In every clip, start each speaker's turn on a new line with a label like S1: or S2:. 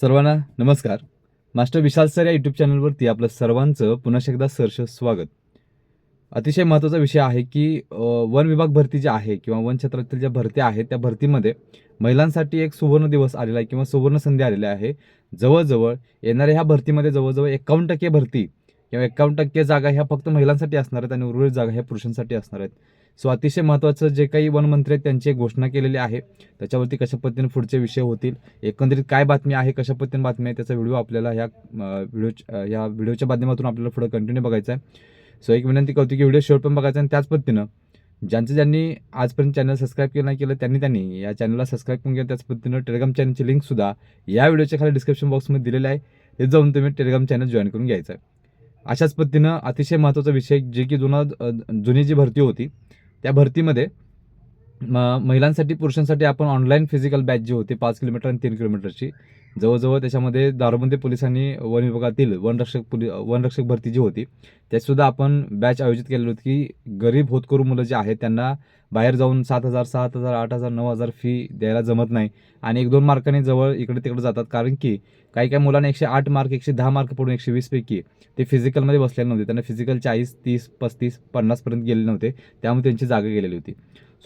S1: सर्वांना नमस्कार. Master Vishal sir या यूट्यूब चॅनलवरती आपलं सर्वांचं पुन्हा एकदा सहर्ष स्वागत. अतिशय महत्त्वाचा विषय आहे की वन विभाग भरती जी आहे किंवा वन क्षेत्रातील ज्या भरत्या आहेत त्या भरतीमध्ये महिलांसाठी एक सुवर्ण दिवस आलेला आहे किंवा सुवर्ण संधी आलेली आहे. जवळजवळ येणाऱ्या ह्या भरतीमध्ये जवळजवळ एकावन्न टक्के भरती किंवा एकावन्न टक्के जागा ह्या फक्त महिलांसाठी असणार आहेत आणि उर्वरित जागा ह्या पुरुषांसाठी असणार आहेत. सो अतिशय महत्त्वाचं जे काही वनमंत्री आहेत त्यांची एक घोषणा केलेली आहे. त्याच्यावरती कशा पद्धतीने पुढचे विषय होतील एकंदरीत काय बातमी आहे कशा पद्धतीने बातमी आहे त्याचा व्हिडिओ आपल्याला ह्या व्हिडिओ या व्हिडिओच्या माध्यमातून आपल्याला पुढे कंटिन्यू बघायचा आहे. सो एक विनंती करतो की व्हिडिओ शेवट पण बघायचा आणि त्याच पद्धतीनं ज्यांचं ज्यांनी आजपर्यंत चॅनल सबस्क्राईब केलं नाही केलं त्यांनी त्यांनी या चॅनलला सबस्क्राईब करून घ्या. त्याच पद्धतीनं टेलिग्राम चॅनलची लिंकसुद्धा या व्हिडिओच्या खाली डिस्क्रिप्शन बॉक्समध्ये दिलेलं आहे. ते जाऊन तुम्ही टेलिग्राम चॅनल जॉईन करून घ्यायचं आहे. अशाच पद्धतीनं अतिशय महत्त्वाचा विषय जे की जुना जुनी जी भरती होती त्या भरतीमध्ये महिलांसाठी पुरुषांसाठी आपण ऑनलाईन फिजिकल बॅच जी होती पाच किलोमीटर आणि तीन किलोमीटरची जवळजवळ त्याच्यामध्ये दारूबंदी पोलिसांनी वन विभागातील वनरक्षक पोलि वनरक्षक भरती जी होती त्यातसुद्धा आपण बॅच आयोजित केलेली होती की गरीब होतकरू मुलं जे आहेत त्यांना बाहेर जाऊन सात हजार सात हजार आठ हजार नऊ हजार फी द्यायला जमत नाही. आणि एक दोन मार्काने जवळ इकडे तिकडे जातात कारण की काही काही मुलांना एकशे आठ मार्क एकशे दहा मार्क पडून एकशे वीसपैकी ते फिजिकलमध्ये बसलेले नव्हते. त्यांना फिजिकल चाळीस तीस पस्तीस पन्नासपर्यंत गेले नव्हते. त्यामुळे त्यांची जागा गेलेली होती.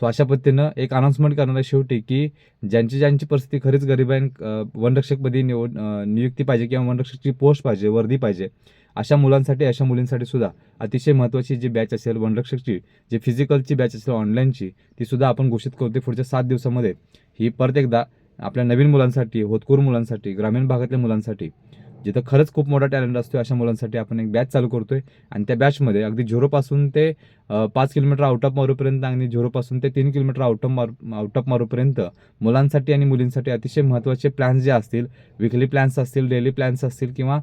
S1: सो अशा पद्धतीनं एक अनाऊन्समेंट करणार आहे शेवटी की ज्यांची ज्यांची परिस्थिती खरीच गरीब आहे वनरक्षकपदी निवड नियुक्ती पाहिजे किंवा वनरक्षकची पोस्ट पाहिजे वर्दी पाहिजे अशा मुलांसाठी अशा मुलींसाठी सुद्धा अतिशय महत्त्वाची जी बॅच असेल वनरक्षकची जी फिजिकलची बॅच असेल ऑनलाईनची ती सुद्धा आपण घोषित करतो पुढच्या सात दिवसामध्ये. ही परत एकदा आपल्या नवीन मुलांसाठी होतकूर मुलांसाठी ग्रामीण भागातल्या मुलांसाठी जिथं खरंच खूप मोठा टॅलेंट असतो अशा मुलांसाठी आपण एक बॅच चालू करतोय. आणि त्या बॅचमध्ये अगदी झिरोपासून ते पाच किलोमीटर आउट ऑफ मारूपर्यंत आणि झिरोपासून ते तीन किलोमीटर आउट ऑफ मारू आउट ऑफ मारूपर्यंत मुलांसाठी आणि मुलींसाठी अतिशय महत्त्वाचे प्लॅन्स जे असतील विकली प्लॅन्स असतील डेली प्लॅन्स असतील किंवा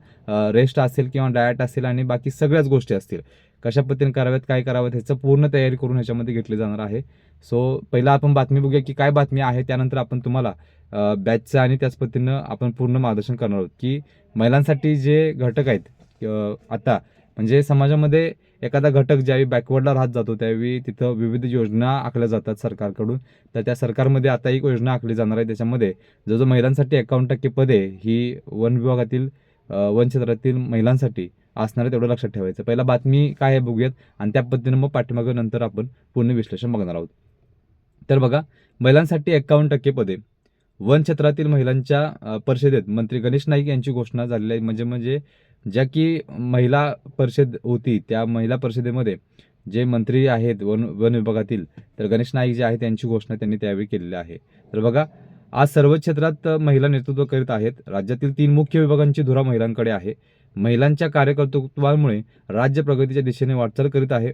S1: रेस्ट असेल किंवा डायट असेल आणि बाकी सगळ्याच गोष्टी असतील. कशा पद्धतीने कराव्यात काय कराव्यात ह्याचं पूर्ण तयारी करून ह्याच्यामध्ये घेतली जाणार आहे. सो पहिला आपण बातमी बघूया की काय बातमी आहे त्यानंतर आपण तुम्हाला बॅचचं आणि त्याच पद्धतीनं आपण पूर्ण मार्गदर्शन करणार आहोत की महिलांसाठी जे घटक आहेत आता म्हणजे समाजामध्ये एखादा घटक ज्यावेळी बॅकवर्डला राहत जातो त्यावेळी तिथं विविध योजना आखल्या जातात सरकारकडून. तर त्या सरकारमध्ये आता एक योजना आखली जाणार आहे त्याच्यामध्ये जो जो महिलांसाठी एकावन्न टक्के पदे ही वन विभागातील वन क्षेत्रातील महिलांसाठी असणार आहे तेवढं लक्षात ठेवायचं. पहिला बातमी काय आहे बघूयात. आणि त्या पद्धतीनं मग पाठीमागं नंतर आपण पूर्ण विश्लेषण बघणार आहोत. तर बघा महिलांसाठी एकावन्न टक्के पदे. वन क्षेत्रातील महिलांच्या परिषदेत मंत्री गणेश नाईक यांची घोषणा झालेली आहे. म्हणजे म्हणजे ज्या की महिला परिषद होती त्या महिला परिषदेमध्ये जे मंत्री आहेत वन वन विभागातील तर गणेश नाईक जे आहेत त्यांची घोषणा त्यांनी त्यावेळी केलेली आहे. तर बघा आज सर्व क्षेत्रात महिला नेतृत्व करीत आहेत. राज्यातील तीन मुख्य विभागांची धुरा महिलांकडे आहे. महिलांच्या कार्यकर्तृत्वामुळे राज्य प्रगतीच्या दिशेने वाटचाल करीत आहे.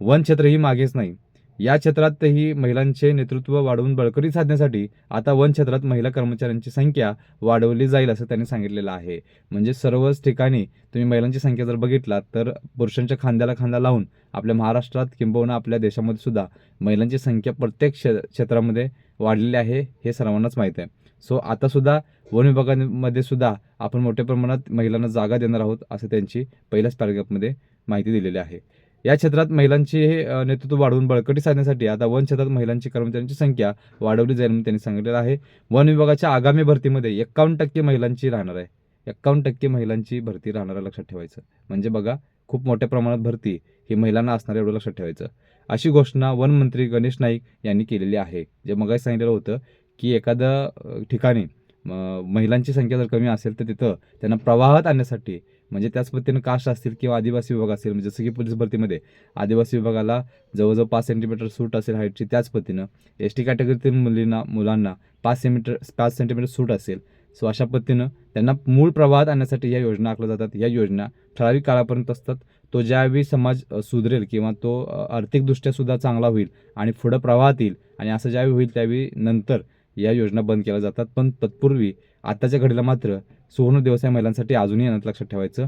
S1: वन क्षेत्र ही मागेच नाही. या क्षेत्रातही महिलांचे नेतृत्व वाढवून बळकटी साधण्यासाठी आता वन क्षेत्रात महिला कर्मचाऱ्यांची संख्या वाढवली जाईल असं त्यांनी सांगितलेलं आहे. म्हणजे सर्वच ठिकाणी तुम्ही महिलांची संख्या जर बघितलात तर पुरुषांच्या खांद्याला खांदा लावून आपल्या महाराष्ट्रात किंबहुना आपल्या देशामध्ये सुद्धा महिलांची संख्या प्रत्येक क्षे क्षेत्रामध्ये वाढलेली आहे हे सर्वांनाच माहीत आहे. सो आता सुद्धा वन विभागामध्ये सुद्धा आपण मोठ्या प्रमाणात महिलांना जागा देणार आहोत असं त्यांची पहिल्याच पॅरेग्राफमध्ये माहिती दिलेली आहे. या क्षेत्रात महिलांचे हे नेतृत्व वाढवून बळकटी साधण्यासाठी आता वन क्षेत्रात महिलांची कर्मचाऱ्यांची संख्या वाढवली जाईल म्हणून त्यांनी सांगितलेलं आहे. वन विभागाच्या आगामी भरतीमध्ये एक्कावन्न टक्के महिलांची राहणार आहे. एक्कावन्न टक्के महिलांची भरती राहणार आहे लक्षात ठेवायचं. म्हणजे बघा खूप मोठ्या प्रमाणात भरती ही महिलांना असणार एवढं लक्षात ठेवायचं. अशी घोषणा वनमंत्री गणेश नाईक यांनी केलेली आहे. जे मगाशी सांगितलेलं होतं की एखादं ठिकाणी म, महिलांची संख्या जर कमी असेल तर तिथं त्यांना प्रवाहात आणण्यासाठी म्हणजे त्याच पद्धतीनं कास्ट असतील किंवा आदिवासी विभाग असेल म्हणजे जसं की पोलीस भरतीमध्ये आदिवासी विभागाला जवळजवळ पाच सेंटीमीटर सूट असेल हाईटची त्याच पद्धतीनं एस टी कॅटेगरीतील मुलींना मुलांना पाच सेंटीमीटर पाच सेंटीमीटर सूट असेल. सो अशा पद्धतीनं त्यांना मूळ प्रवाहात आणण्यासाठी या योजना आखल्या जातात. या योजना ठराविक काळापर्यंत असतात. तो ज्यावेळी समाज सुधरेल किंवा तो आर्थिकदृष्ट्या सुद्धा चांगला होईल आणि पुढं प्रवाहात येईल आणि असं ज्यावेळी होईल त्यावेळी नंतर या योजना बंद केल्या जातात. पण तत्पूर्वी आताच्या घडीला मात्र सुवर्ण दिवस महिलांसाठी अजूनही अनाथ लक्षात ठेवायचं.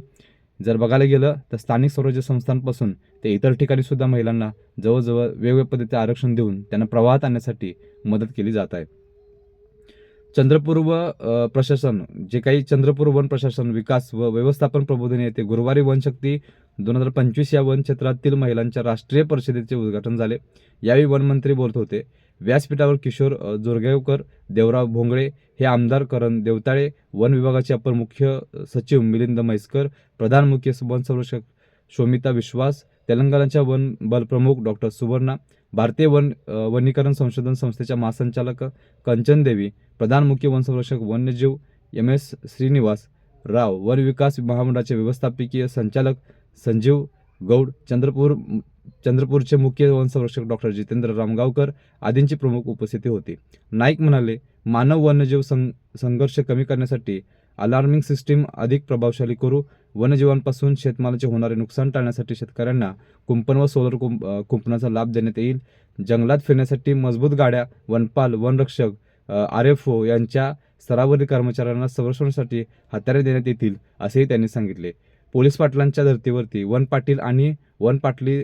S1: जर बघायला गेलं तर स्थानिक स्वराज्य संस्थांपासून ते इतर ठिकाणी सुद्धा महिलांना जवळजवळ वेगवेगळ्या पद्धतीचे आरक्षण देऊन त्यांना प्रवाहात आणण्यासाठी मदत केली जात आहे. चंद्रपूर व प्रशासन जे काही चंद्रपूर वन प्रशासन विकास व व्यवस्थापन प्रबोधन येते गुरुवारी वनशक्ती दोन हजार पंचवीस या वन क्षेत्रातील महिलांच्या राष्ट्रीय परिषदेचे उद्घाटन झाले. यावेळी वनमंत्री बोलत होते. व्यासपीठावर किशोर जोरगावकर जोरगेवकर देवराव भोंगळे हे आमदार करण देवताळे वन विभागाचे अपर मुख्य सचिव मिलिंद म्हैसकर प्रधान मुख्य वनसंरक्षक शोमिता विश्वास तेलंगणाच्या वन बल प्रमुख डॉक्टर सुवर्णा भारतीय वन वनीकरण संशोधन संस्थेच्या महासंचालक कंचन देवी प्रधान मुख्य वनसंरक्षक वन्यजीव एम एस श्रीनिवास राव वन विकास महामंडळाचे व्यवस्थापकीय संचालक संजीव गौड चंद्रपूर चंद्रपूरचे मुख्य वन संरक्षक डॉक्टर जितेंद्र रामगावकर आदींची प्रमुख उपस्थिती होती. नाईक म्हणाले मानव वन्यजीव सं संघर्ष कमी करण्यासाठी अलार्मिंग सिस्टीम अधिक प्रभावशाली करू. वन्यजीवांपासून शेतमालाचे होणारे नुकसान टाळण्यासाठी शेतकऱ्यांना कुंपण व सोलर कुंप कुंपणाचा लाभ देण्यात येईल. जंगलात फिरण्यासाठी मजबूत गाड्या वनपाल वनरक्षक आर एफ ओ यांच्या स्तरावरील कर्मचाऱ्यांना संरक्षणासाठी हत्यारे देण्यात येतील असेही त्यांनी सांगितले. पोलीस पाटलांच्या धर्तीवरती वन पाटील आणि वन पाटली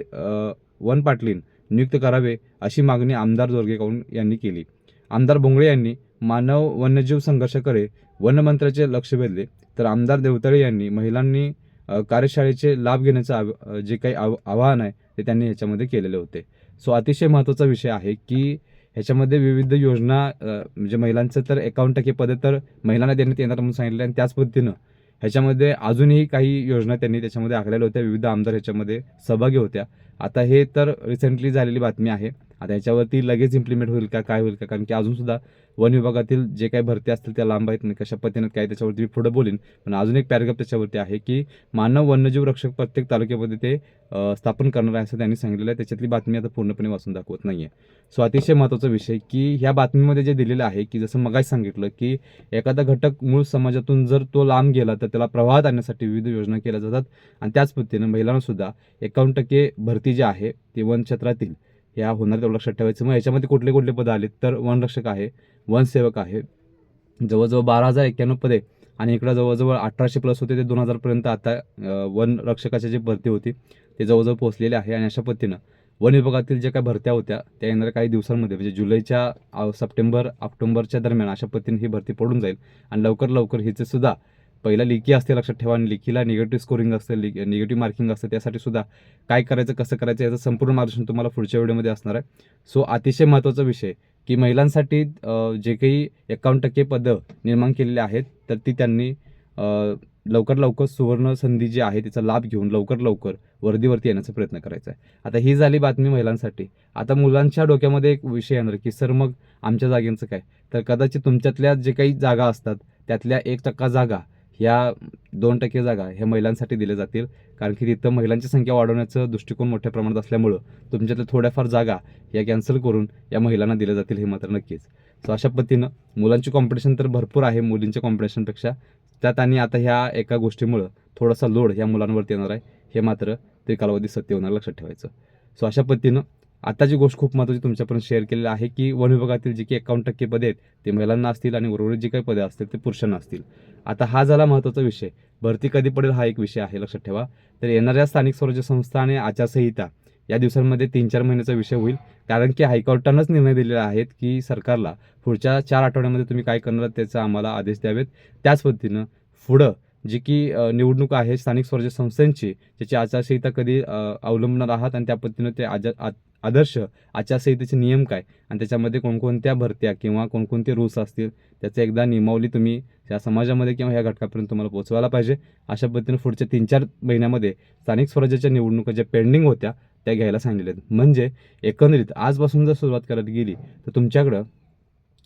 S1: वन पाटलीन नियुक्त करावे अशी मागणी आमदार जोरगेकडून यांनी केली. आमदार भोंगळे यांनी मानव वन्यजीव संघर्षाकडे वनमंत्र्याचे लक्ष वेधले. तर आमदार देवतळे यांनी महिलांनी कार्यशाळेचे लाभ घेण्याचं आव जे काही आव आवाहन आहे ते त्यांनी ह्याच्यामध्ये केलेले होते. सो अतिशय महत्त्वाचा विषय आहे की ह्याच्यामध्ये विविध योजना म्हणजे महिलांचं तर एकावन्न टक्के पदे तर महिलांना देण्यात येणार म्हणून सांगितलं आणि त्याच पद्धतीनं ह्याच्यामध्ये अजूनही काही योजना त्यांनी त्याच्यामध्ये आखलेल्या होत्या. विविध आमदार ह्याच्यामध्ये सहभागी होत्या. आता हे तर रिसेंटली झालेली बातमी आहे. आता याच्यावरती लगेच इम्प्लिमेंट होईल का काय होईल का? कारण की अजूनसुद्धा वन विभागातील जे काही भरती असतील त्या लांब आहेत कशा पद्धतीने काय त्याच्यावरती मी पुढे बोलीन. पण अजून एक पॅराग्राफ त्याच्यावरती आहे की मानव वन्यजीव रक्षक प्रत्येक तालुक्यामध्ये ते स्थापन करणार आहे असं त्यांनी सांगितलेलं आहे. त्याच्यातली बातमी आता पूर्णपणे वाचून दाखवत नाही आहे सो अतिशय महत्त्वाचा विषय की ह्या बातमीमध्ये जे दिलेलं आहे की जसं मगाच सांगितलं की एखादा घटक मूळ समाजातून जर तो लांब गेला तर त्याला प्रवाहात आणण्यासाठी विविध योजना केल्या जातात. आणि त्याच पद्धतीनं महिलांनासुद्धा एकावन्न टक्के भरती जी आहे ती वन क्षेत्रातील या होणार तेवढं लक्षात ठेवायचं. मग याच्यामध्ये कुठले कुठले पदं आले तर वनरक्षक आहे वनसेवक आहे. जवळजवळ बारा हजार एक्क्याण्णव पदे आणि इकडं जवळजवळ अठराशे प्लस होते ते दोन हजारपर्यंत आता वनरक्षकाची वन रक्षकाची जी भरती होती ते जवळजवळ पोहोचलेले आहे आणि अशा पद्धतीनं वन विभागातील ज्या काही भरत्या होत्या त्या येणाऱ्या काही दिवसांमध्ये म्हणजे जुलैच्या सप्टेंबर ऑक्टोबरच्या दरम्यान अशा पद्धतीने ही भरती पडून जाईल आणि लवकर लवकर हिचे सुद्धा पहिला लिखी असते लक्षात ठेवा आणि लिखीला निगेटिव्ह स्कोरिंग असते निगेटिव्ह मार्किंग असतं त्यासाठी सुद्धा काय करायचं कसं करायचं याचं संपूर्ण मार्गदर्शन तुम्हाला पुढच्या व्हिडिओमध्ये असणार आहे. सो अतिशय महत्त्वाचा विषय की महिलांसाठी जे काही एकावन्न टक्के पदं निर्माण केलेली आहेत तर ती त्यांनी लवकर लवकर सुवर्ण संधी जी आहे तिचा लाभ घेऊन लवकर लवकर वर्दीवरती येण्याचा प्रयत्न करायचा आहे. आता ही झाली बातमी महिलांसाठी. आता मुलांच्या डोक्यामध्ये एक विषय येणार की सर मग आमच्या जागेचं काय? तर कदाचित तुमच्यातल्या जे काही जागा असतात त्यातल्या एक टक्का जागा या दोन टक्के जागा ह्या महिलांसाठी दिल्या जातील. कारण की तिथं महिलांची संख्या वाढवण्याचं दृष्टिकोन मोठ्या प्रमाणात असल्यामुळं तुमच्यातल्या थोड्याफार जागा या कॅन्सल करून या महिलांना दिल्या जातील हे मात्र नक्कीच. सो अशा पद्धतीनं मुलांची कॉम्पिटिशन तर भरपूर आहे मुलींच्या कॉम्पिटिशनपेक्षा त्यात आणि आता ह्या एका गोष्टीमुळं थोडासा लोड ह्या मुलांवरती येणार आहे. हे मात्र ते कालावधी सत्य होणार लक्षात ठेवायचं. सो अशा पद्धतीनं आताची गोष्ट खूप महत्त्वाची तुमच्यापर्यंत शेअर केलेली आहे की वन विभागातील जी काही एकावन्न टक्के पदे आहेत ते महिलांना असतील आणि उर्वरित जी काही पदे असतील ते पुरुषांना असतील. आता हा झाला महत्त्वाचा विषय. भरती कधी पडेल हा एक विषय आहे लक्षात ठेवा. तर येणाऱ्या स्थानिक स्वराज्य संस्था आणि आचारसंहिता या दिवसांमध्ये तीन चार महिन्याचा विषय होईल. कारण की हायकोर्टानंच निर्णय दिलेला आहेत की सरकारला पुढच्या चार आठवड्यामध्ये तुम्ही काय करणार त्याचा आम्हाला आदेश द्यावेत. त्याच पद्धतीनं पुढं जी की निवडणूक आहे स्थानिक स्वराज्य संस्थांची त्याची आचारसंहिता कधी अवलंबणार आहात आणि त्या पद्धतीनं ते आजा आदर्श आचारसंहितेचे नियम काय? आणि त्याच्यामध्ये कोणकोणत्या भरत्या किंवा कोणकोणते रूल्स असतील? त्याचं एकदा नियमावली तुम्ही या समाजामध्ये किंवा ह्या घटकापर्यंत तुम्हाला पोहोचवायला पाहिजे. अशा पद्धतीने पुढच्या तीन चार महिन्यामध्ये स्थानिक स्वराज्याच्या निवडणुका ज्या पेंडिंग होत्या त्या घ्यायला सांगितल्या आहेत म्हणजे एकंदरीत आजपासून जर सुरुवात करत गेली तर तुमच्याकडं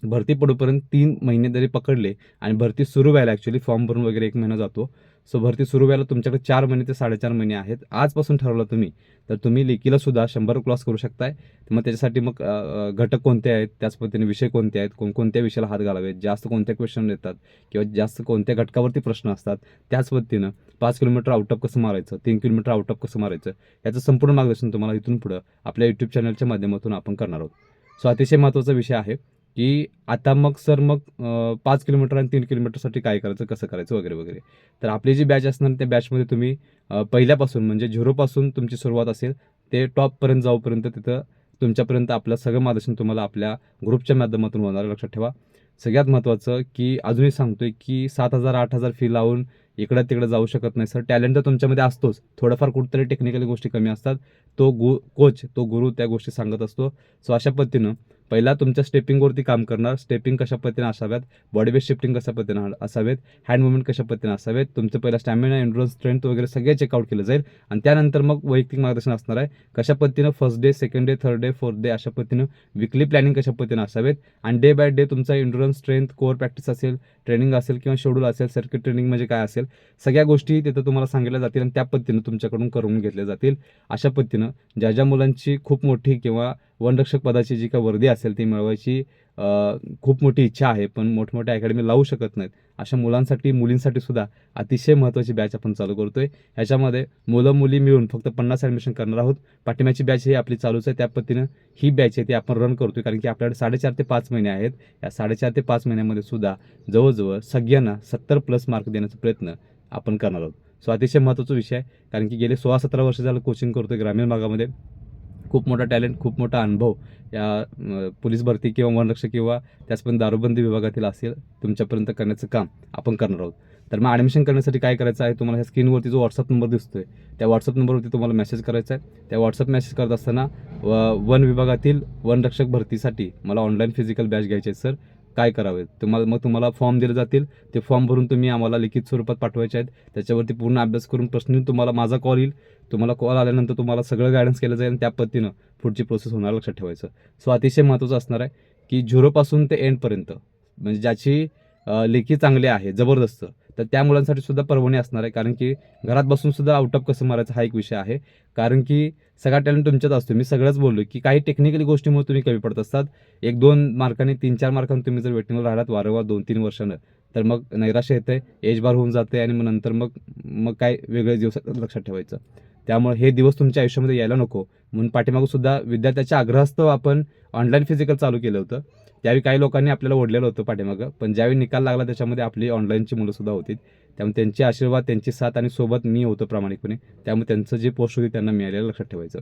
S1: भरती पडूपर्यंत तीन महिने जरी पकडले आणि भरती सुरू व्हायला ॲक्च्युली फॉर्म भरून वगैरे एक महिना जातो सो भरती सुरू व्हायला तुमच्याकडे चार महिने ते साडेचार महिने आहेत. आजपासून ठरवलं तुम्ही तर तुम्ही लेखीला सुद्धा शंभर क्रॉस करू शकताय. मग त्याच्यासाठी मग घटक कोणते आहेत? त्याच पद्धतीने विषय कोणते आहेत? कोणकोणत्या विषयाला हात घालावेत? जास्त कोणत्या क्वेश्चन येतात? किंवा जास्त कोणत्या घटकावरती प्रश्न असतात? त्याच पद्धतीनं पाच किलोमीटर आउटअप कसं मारायचं? तीन किलोमीटर आउटअप कसं मारायचं? याचं संपूर्ण मार्गदर्शन तुम्हाला इथून पुढं आपल्या यूट्यूब चॅनलच्या माध्यमातून आपण करणार आहोत. सो अतिशय महत्त्वाचा विषय आहे. की आता मग सर मग पाच किलोमीटर आणि तीन किलोमीटरसाठी काय करायचं कसं करायचं वगैरे वगैरे. तर आपली जी बॅच असणार त्या बॅचमध्ये तुम्ही पहिल्यापासून म्हणजे झिरोपासून तुमची सुरुवात असेल ते टॉपपर्यंत जाऊपर्यंत तिथं तुमच्यापर्यंत आपलं सगळं मार्गदर्शन तुम्हाला आपल्या ग्रुपच्या माध्यमातून होणार लक्षात ठेवा. सगळ्यात महत्त्वाचं की अजूनही सांगतोय की सात हजार आठ हजार फी लावून इकडं तिकडं जाऊ शकत नाही. सर टॅलेंट तर तुमच्यामध्ये असतोच. थोडंफार कुठंतरी टेक्निकल गोष्टी कमी असतात. तो गु कोच तो गुरु त्या गोष्टी सांगत असतो. सो अशा पद्धतीनं पहिला तुमच्या स्टेपिंगवरती काम करणार. स्टेपिंग कशा पद्धतीने असाव्यात? बॉडी वेट शिफ्टिंग कशा पद्धतीने असावेत? हँड मुवमेंट कशा पद्धतीने असावेत? तुमचं पहिला स्टॅमिना एन्ड्रन्स स्ट्रेंथ वगैरे सगळे चेकआउट केलं जाईल. आणि त्यानंतर मग वैयक्तिक मार्गदर्शन असणार आहे. कशा पद्धतीनं first day second day third day fourth day अशा पद्धतीनं विकली प्लॅनिंग कशा पद्धतीने असावेत? आणि डे बाय डे तुमचा एन्ड्युरन्स स्ट्रेंथ कोअर प्रॅक्टिस असेल ट्रेनिंग असेल किंवा शेड्यूल असेल सर्किट ट्रेनिंग म्हणजे काय असेल? सगळ्या गोष्टी तिथं तुम्हाला सांगितल्या जातील आणि त्या पद्धतीनं तुमच्याकडून करून घेतल्या जातील. अशा पद्धतीनं ज्या ज्या मुलांची खूप मोठी किंवा वनरक्षक पदाची जी काही वर्दी असेल ती मिळवायची खूप मोठी इच्छा आहे पण मोठमोठ्या अकॅडमी लावू शकत नाहीत. अशा मुलांसाठी मुलींसाठी सुद्धा अतिशय महत्त्वाची बॅच आपण चालू करतो आहे ह्याच्यामध्ये मुलं मुली मिळून फक्त पन्नास ॲडमिशन करणार आहोत. पाठिंब्याची बॅच ही आपली चालूच आहे. त्या पद्धतीनं ही बॅच आहे ती आपण रन करतोय. कारण की आपल्याकडे साडेचार ते पाच महिने आहेत. या साडेचार ते पाच महिन्यामध्ये सुद्धा जवळजवळ सगळ्यांना सत्तर प्लस मार्क देण्याचा प्रयत्न आपण करणार आहोत. सो अतिशय महत्त्वाचा विषय आहे. कारण की गेले सोळा सतरा वर्ष झालं कोचिंग करतोय ग्रामीण भागामध्ये. खूप मोठा टॅलेंट खूप मोठा अनुभव या पोलीस भरती किंवा वनरक्षक किंवा त्याचपर्यंत दारूबंदी विभागातील असेल तुमच्यापर्यंत करण्याचं काम आपण करणार आहोत. तर मग ॲडमिशन करण्यासाठी काय करायचं आहे? तुम्हाला ह्या स्क्रीनवरती जो व्हॉट्सअप नंबर दिसतोय त्या व्हॉट्सअप नंबरवरती तुम्हाला मेसेज करायचा आहे. त्या व्हॉट्सअप मेसेज करत असताना व- वन विभागातील वनरक्षक भरतीसाठी मला ऑनलाईन फिजिकल बॅच घ्यायचे आहे सर काय करावे? तुम्हाला मग तुम्हाला फॉर्म दिले जातील. ते फॉर्म भरून तुम्ही आम्हाला लिखित स्वरूपात पाठवायचे आहेत. त्याच्यावरती पूर्ण अभ्यास करून प्रश्न तुम्हाला माझा कॉल येईल. तुम्हाला कॉल आल्यानंतर तुम्हाला सगळं गायडन्स केलं जाईल आणि त्या पद्धतीनं पुढची प्रोसेस होणार लक्षात ठेवायचं. सो अतिशय महत्त्वाचं असणार आहे की झिरोपासून ते एंडपर्यंत म्हणजे ज्याची लेखी चांगली आहे जबरदस्त तर त्या मुलांसाठी सुद्धा परवणी असणार आहे. कारण की घरात बसून सुद्धा आउट ऑफ कसं मारायचं हा एक विषय आहे. कारण की सगळा टॅलेंट तुमच्यात असतो. मी सगळंच बोललो की काही टेक्निकली गोष्टीमुळे तुम्ही कमी पडत असतात. एक दोन मार्कांनी तीन चार मार्कांनी तुम्ही जर वेटिंगवर राहिलात वारंवार दोन तीन वर्षानं तर मग नैराश्य येते एज बार होऊन जाते आणि मग नंतर मग मग काय वेगळे दिवस लक्षात ठेवायचं. त्यामुळे हे दिवस तुमच्या आयुष्यामध्ये यायला नको. म्हणून पाठीमागं सुद्धा विद्यार्थ्याच्या आग्रहास्तव आपण ऑनलाईन फिजिकल चालू केलं होतं. त्यावेळी काही लोकांनी आपल्याला ओढलेलं होतं पाठीमागं. पण ज्यावेळी निकाल लागला त्याच्यामध्ये आपली ऑनलाईनची मुलं सुद्धा होती. त्यामुळे त्यांचे आशीर्वाद त्यांची साथ आणि सोबत मी होतो प्रामाणिकपणे. त्यामुळे त्यांचं जे पोस्ट होती त्यांना मिळालेलं लक्षात ठेवायचं.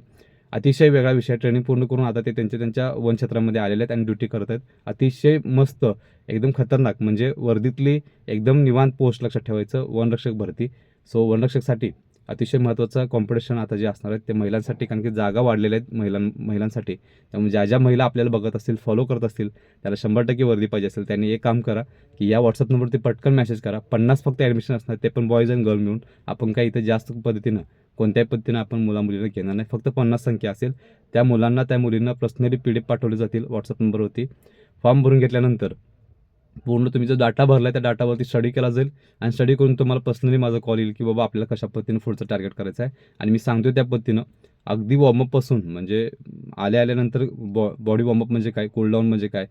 S1: अतिशय वेगळा विषय. ट्रेनिंग पूर्ण करून आता ते त्यांच्या त्यांच्या वनक्षेत्रामध्ये आलेले आहेत आणि ड्युटी करत आहेत. अतिशय मस्त एकदम खतरनाक. म्हणजे वर्दीतली एकदम निवांत पोस्ट लक्षात ठेवायचं. वनरक्षक भरती. सो वनरक्षकसाठी अतिशय महत्त्वाचं कॉम्पिटिशन आता जे असणार आहेत ते महिलांसाठी कारण की जागा वाढलेल्या आहेत महिलां महिलांसाठी. त्यामुळे ज्या ज्या महिला आपल्याला बघत असतील फॉलो करत असतील त्याला शंभर टक्के वर्दी पाहिजे असेल. त्यांनी एक काम करा की या व्हॉट्सअप नंबरवरती पटकन मेसेज करा. पन्नास फक्त ॲडमिशन असणार ते पण बॉईज अँड गर्ल मिळून. आपण काही इथं जास्त पद्धतीनं कोणत्याही पद्धतीनं आपण मुलामुलींना घेणार नाही. फक्त पन्नास संख्या असेल. त्या मुलांना त्या मुलींना पर्सनली पी डी एफ पाठवले जातील व्हॉट्सअप नंबरवरती. फॉर्म भरून घेतल्यानंतर पूर्ण तुम्ही जो डाटा भरला आहे त्या डाटावरती स्टडी केला जाईल. आणि स्टडी करून तुम्हाला पर्सनली माझा कॉल येईल की बाबा आपल्याला कशा पद्धतीनं पुढचं टार्गेट करायचं आहे? आणि मी सांगतो त्या पद्धतीनं. अगदी वॉर्मअपपासून म्हणजे आल्या आल्यानंतर बॉ बॉडी वॉर्मअप म्हणजे काय? कूलडाऊन म्हणजे काय?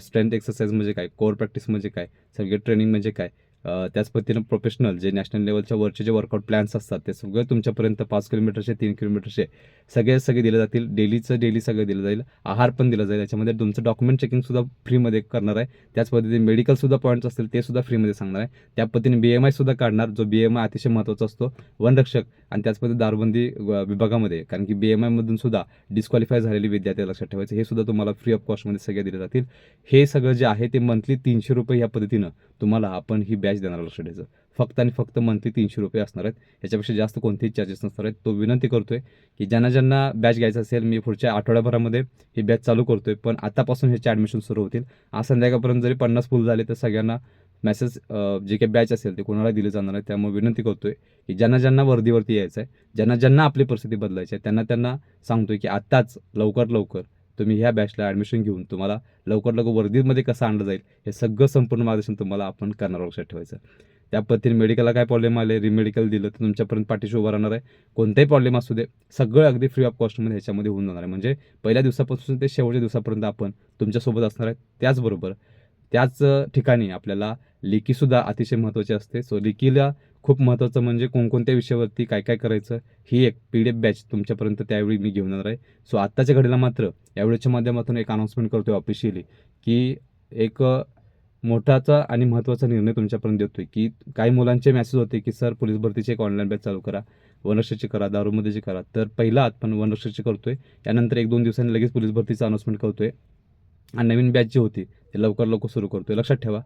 S1: स्ट्रेंथ एक्सरसाइज म्हणजे काय? कोअर प्रॅक्टिस म्हणजे काय? सगळे ट्रेनिंग म्हणजे काय? त्याच पद्धतीनं प्रोफेशनल जे नॅशनल लेवलच्या वरचे जे वर्कआउट प्लॅन्स असतात ते सगळे तुमच्यापर्यंत पाच किलोमीटरचे तीन किलोमीटरचे सगळे सगळे दिले जातील. डेलीचं डेली सगळं दिलं जाईल. आहार पण दिला जाईल. याच्यामध्ये तुमचं डॉक्युमेंट चेकिंगसुद्धा फ्रीमध्ये करणार आहे. त्याच पद्धतीने मेडिकलसुद्धा पॉईंट्स असतील ते सुद्धा फ्रीमध्ये सांगणार आहे. त्या पद्धतीने बी एम आयसुद्धा काढणार जो बी एम आय अतिशय महत्त्वाचा असतो वनरक्षक आणि त्याच दारबंदी दारूबंदी व- विभागामध्ये. कारण की बी एम आयमधून सुद्धा डिस्क्वालिफाय झालेली विद्यार्थी लक्षात ठेवायचं. हे सुद्धा तुम्हाला फ्री ऑफ कॉस्टमध्ये सगळे दिले जातील. हे सगळं जे आहे ते मंथली तीनशे रुपये ह्या पद्धतीनं तुम्हाला आपण ही बॅच देणार लक्षात ठेवायचं फक्त आणि फक्त मंथली तीनशे रुपये असणार आहेत. याच्यापेक्षा जास्त कोणतेही चार्जेस नसणार आहेत. तो विनंती करतो आहे की ज्यांना ज्यांना बॅच घ्यायचं असेल मी पुढच्या आठवड्याभरामध्ये ही बॅच चालू करतो आहे पण आतापासून ह्याचे ॲडमिशन सुरू होतील. आज संध्याकाळपर्यंत जरी पन्नास फुल झाले तर सगळ्यांना मेसेज जे काही बॅच असेल ते कोणाला दिले जाणार आहे त्यामुळे विनंती करतो आहे की ज्यांना ज्यांना वर्दीवरती यायचं आहे ज्यांना ज्यांना आपली परिस्थिती बदलायची आहे त्यांना त्यांना सांगतो आहे की आत्ताच लवकर लवकर तुम्ही ह्या बॅचला ॲडमिशन घेऊन तुम्हाला लवकर लवकर वर्दीमध्ये कसं आणलं जाईल हे सगळं संपूर्ण मार्गदर्शन तुम्हाला आपण करणार लक्षात ठेवायचं. त्या पद्धतीने मेडिकलला काय प्रॉब्लेम आले रिमेडिकल दिलं तर तुमच्यापर्यंत पाठीशी उभं राहणार आहे. कोणताही प्रॉब्लेम असू दे सगळं अगदी फ्री ऑफ कॉस्टमध्ये ह्याच्यामध्ये होऊन जाणार आहे. म्हणजे पहिल्या दिवसापासून ते शेवटच्या दिवसापर्यंत आपण तुमच्यासोबत असणार आहे. त्याचबरोबर त्याच ठिकाणी आपल्याला लिकीसुद्धा अतिशय महत्त्वाची असते. सो लिकीला खूप महत्त्वाचं म्हणजे कोणकोणत्या विषयावरती काय काय करायचं ही एक पी डी एफ बॅच तुमच्यापर्यंत त्यावेळी मी घेऊन येणार आहे. सो आत्ताच्या घडीला मात्र यावेळीच्या माध्यमातून एक अनाऊन्समेंट करतो आहे ऑफिशियली की एक मोठाचा आणि महत्त्वाचा निर्णय तुमच्यापर्यंत देतोय की काही मुलांचे मेसेज होते की सर पोलीस भरतीची एक ऑनलाईन बॅच चालू करा. वनरक्षकची करा दारूमध्येची करा. तर पहिला आपण करतो करतोय. त्यानंतर एक दोन दिवसांनी लगेच पोलीस भरतीचं अनाऊन्समेंट करतोय. आणि नवीन बॅच जी होती ते लवकर लवकर सुरू करतोय. लक्षात ठेवा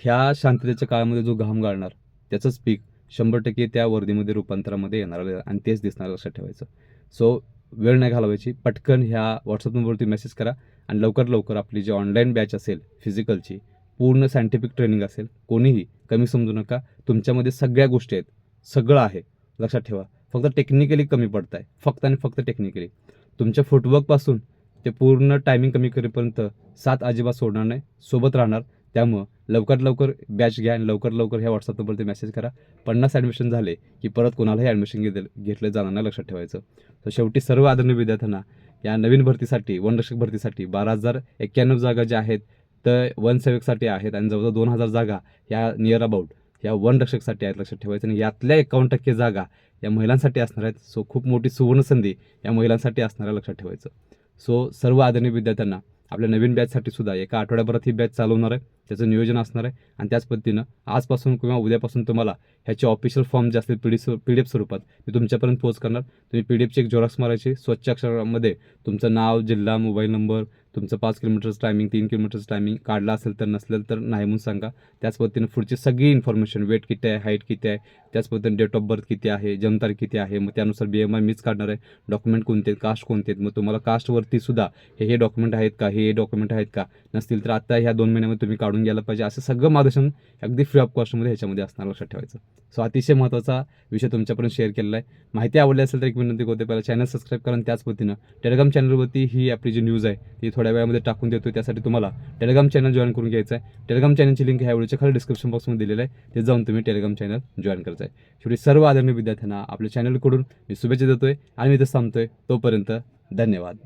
S1: ह्या शांततेच्या काळामध्ये जो घाम गाळणार त्याचंच पीक शंभर टक्के त्या वर्दीमध्ये रूपांतरामध्ये येणार आणि तेच दिसणार लक्षात ठेवायचं. सो वेळ नाही घालवायची. पटकन ह्या व्हॉट्सअप नंबरवरती मेसेज करा आणि लवकर लवकर आपली जी ऑनलाईन बॅच असेल फिजिकलची पूर्ण सायंटिफिक ट्रेनिंग असेल कोणीही कमी समजू नका. तुमच्यामध्ये सगळ्या गोष्टी आहेत. सगळं आहे. लक्षात ठेवा. फक्त टेक्निकली कमी पडत आहे फक्त आणि फक्त टेक्निकली तुमच्या फुटवर्कपासून ते पूर्ण टायमिंग कमी करेपर्यंत सात अजिबात सोडणार नाही. सोबत राहणार त्यामुळं लवकरात लवकर बॅच घ्या आणि लवकर लवकर ह्या व्हॉट्सअप नंबरवरती मेसेज करा. पन्नास ॲडमिशन झाले की परत कोणालाही ॲडमिशन घेतलं घेतलं जाणार नाही लक्षात ठेवायचं. तर शेवटी सर्व आदरणीय विद्यार्थ्यांना या नवीन भरतीसाठी वनरक्षक भरतीसाठी बारा हजार एक्क्याण्णव जागा ज्या आहेत तर वनसेवकसाठी आहेत आणि जवळजवळ दोन हजार जागा ह्या नियर अबाउट या वनरक्षकसाठी आहेत लक्षात ठेवायचं. आणि यातल्या एकावन्न टक्के जागा या महिलांसाठी असणार आहेत. सो खूप मोठी सुवर्णसंधी या महिलांसाठी असणार आहे लक्षात ठेवायचं. सो सर्व आदरणीय विद्यार्थ्यांना आपल्या नवीन बॅचसाठी सुद्धा एका आठवड्याभरात ही बॅच चालवणार आहे. त्याचं नियोजन असणार आहे. आणि त्याच पद्धतीनं आजपासून किंवा उद्यापासून तुम्हाला ह्याचे ऑफिशियल फॉर्म जे असतील P D P D F स्वरूपात ते तुमच्यापर्यंत पोच करणार. तुम्ही पी डी एफची एक झेरॉक्स मारायची. स्वच्छ अक्षरामध्ये तुमचं नाव जिल्हा मोबाईल नंबर तुमचं पाच किलोमीटरचं टायमिंग तीन किलोमीटरचं टायमिंग काढला असेल तर नसेल तर नाही म्हणून सांगा. त्याच पद्धतीनं पुढची सगळी इन्फॉर्मेशन वेट किती आहे हाईट किती आहे त्याच पद्धतीने डेट ऑफ बर्थ किती आहे जन्मतारीख किती आहे मग त्यानुसार बी एम आय मीच काढणार आहे. डॉक्युमेंट कोणते आहेत कास्ट कोणते आहेत मग तुम्हाला कास्टवरती सुद्धा हे हे डॉक्युमेंट आहेत का हे हे डॉक्युमेंट आहेत का नसतील तर आता ह्या दोन महिन्यामध्ये तुम्ही काढून घ्यायला पाहिजे. असं सगळं मार्गदर्शन अगदी फ्री ऑफ कॉस्टमध्ये ह्याच्यामध्ये असणार लक्षात ठेवायचं. सो अतिशय महत्त्वाचा विषय तुमच्यापर्यंत शेअर केलेला आहे. माहिती आवडली असेल तर एक विनंती करते पहिला चॅनल सबस्क्राईब करा त्याच पद्धतीनं टेलिग्राम चॅनलवरती ही आपली जी न्यूज आहे ती थोड्या वेळामध्ये टाकून देतो त्यासाठी तुम्हाला टेलिग्राम चॅनल जॉईन करून घ्यायचं आहे. टेलिग्राम चॅनलची लिंक ह्या व्हिडिओच्या खाली डिस्क्रिप्शन बॉक्समध्ये दिलेलं आहे. ते जाऊन तुम्ही टेलिग्राम चॅनल जॉईन करायचं आहे. शेवटी सर्व आदरणीय विद्यार्थ्यांना आपल्या चॅनलकडून मी शुभेच्छा देतोय आणि मी इथं थांबतोय तोपर्यंत धन्यवाद.